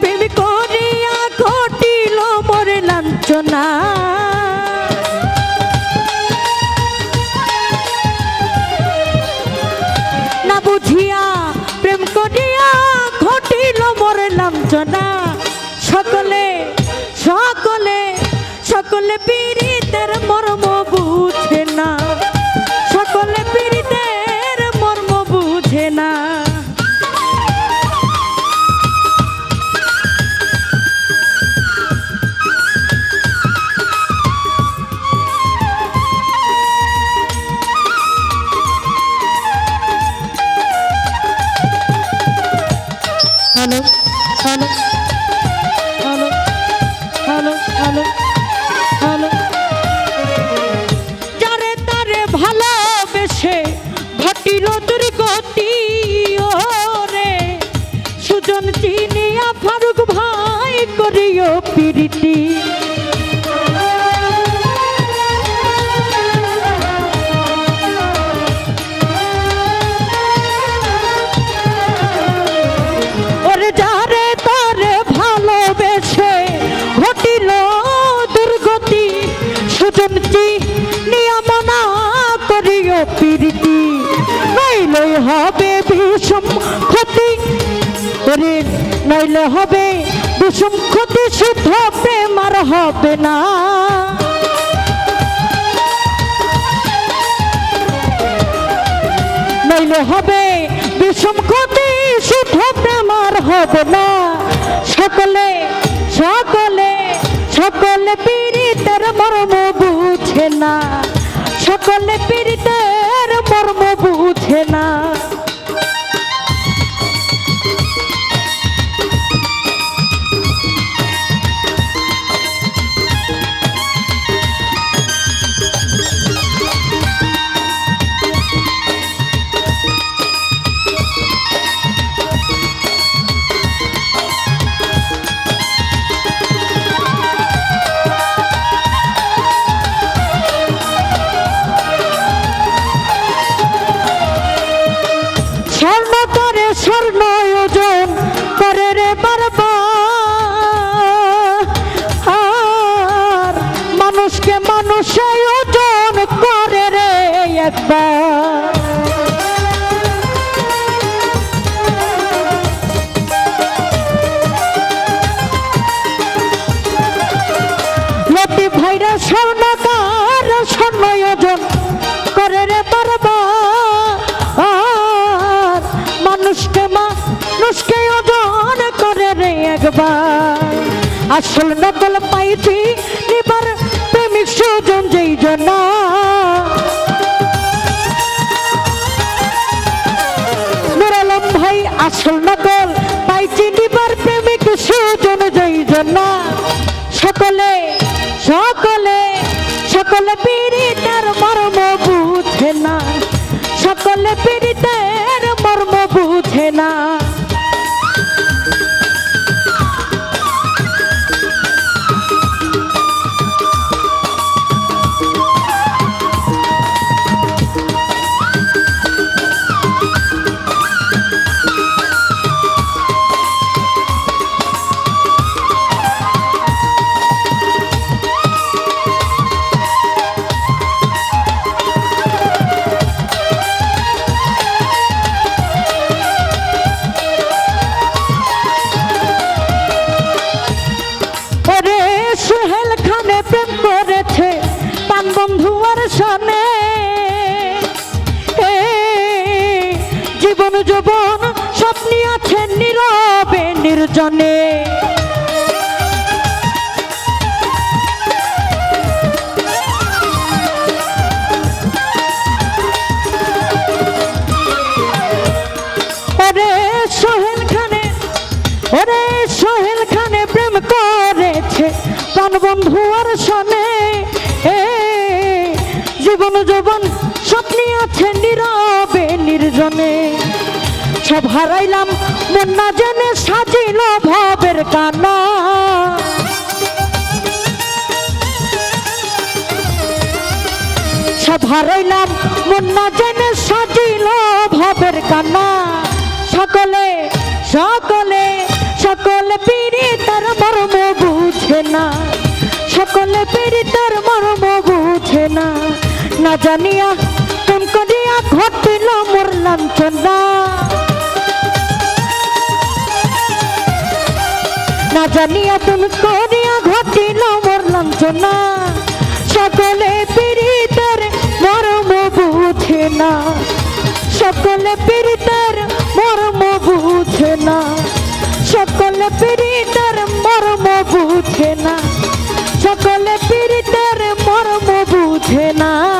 প্রেম করিয়া ঘটিল মোর লাঞ্ছনা। না বুঝিয়া প্রেম করিয়া ঘটিল সকলে সকলে সকলে পীড়িতের hello hello hello hello hello hello যারে তারে ভালোবেসে ঘটিল দুর্গতি রে সুজন চিনিয়া ফারুক ভাই করিও প্রীতি। ভীষণ ক্ষতি। ওরে নইলে হবে বিষম ক্ষতি, শুদ্ধ প্রেম আর হবে না। নইলে হবে বিষম ক্ষতি, শুদ্ধ প্রেম আর হবে না। সকলে সকলে সকলে পীড়িতের মর্ম বুঝে না। সকলে পীড়িতের মানুষে ওজন করে রে একবার। ভাইরা স্বর্ণকার স্বর্ণ ওজন করে রে বারবার মানুষকে মানুষকে ওজন করে রে একবার। আসল নকল পাইছি সুজন যেই জন্য। নুর আলম ভাই, আসল নকল, পাইছি এবার প্রেমিক সুজন যেই জন্য। সকলে সকলে সকলে পীড়িতের মর্ম বুঝে না। সকলে পীড়িতের মর্ম বুঝে না। খানে প্রেম করেছে পান বন্ধু আর সনে জীবন যৌবন স্বপ্নি আছে নীরবে নির্জনে প্রাণ বন্ধু আর এ, জীবন যৌবন স্বপ্নি আছে নীরবে, নির্জনে। সব হারাইলাম, মন না জেনে সাজিল ভবের কানা। সব হারাইলাম, মন না জেনে সাজিল ভবের কানা। সকলে সকলে সকলে বুঝে না। পীড়িতের মর্ম বুঝে না। না জানিয়া কোন করিয়া ঘটিল মোর লাঞ্ছনা। না জানিয়া কোন করিয়া ঘটিল মোর লাঞ্ছনা। সকলে পীড়িতের মর্ম বুঝে না। সকলে পীড়িতের মর্ম বুঝে না। সকলে পীড়িতের মর্ম বুঝে না। সকলে পীড়িতের মর্ম বুঝে না।